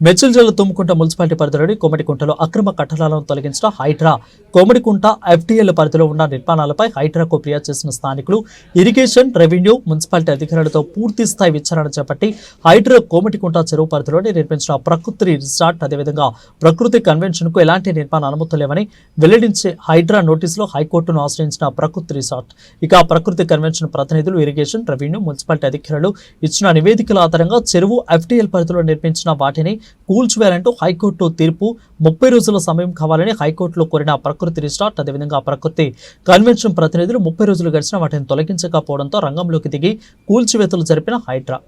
మెచ్చల్ జిల్లా తుమ్ముకుంట మున్సిపాలిటీ పరిధిలోని కోమటికుంటలో అక్రమ కట్టడాలను తొలగించిన హైడ్రా. కోమటికుంట ఎఫ్టీఎల్ పరిధిలో ఉన్న నిర్మాణాలపై హైడ్రాకు ఫిర్యాదు చేసిన స్థానికులు ఇరిగేషన్ రెవెన్యూ మున్సిపాలిటీ అధికారులతో పూర్తి స్థాయి విచారణ చేపట్టి హైడ్రా కోమటికుంట చెరువు పరిధిలోని నిర్మించిన ప్రకృతి రిసార్ట్ అదేవిధంగా ప్రకృతి కన్వెన్షన్కు ఎలాంటి నిర్మాణ అనుమతులు లేవని వెల్లడించే హైడ్రా నోటీసులో హైకోర్టును ఆశ్రయించిన ప్రకృతి రిసార్ట్. ఇక ప్రకృతి కన్వెన్షన్ ప్రతినిధులు ఇరిగేషన్ రెవెన్యూ మున్సిపాలిటీ అధికారులు ఇచ్చిన నివేదికల ఆధారంగా చెరువు ఎఫ్టీఎల్ పరిధిలో నిర్మించిన వాటిని కూల్చివేయాలంటూ హైకోర్టు తీర్పు. ముప్పై రోజుల సమయం కావాలని హైకోర్టులో కోరిన ప్రకృతి రిసార్ట్ అదేవిధంగా ప్రకృతి కన్వెన్షన్ ప్రతినిధులు ముప్పై రోజులు గడిచిన వాటిని తొలగించకపోవడంతో రంగంలోకి దిగి కూల్చివేతలు జరిపిన హైడ్రా.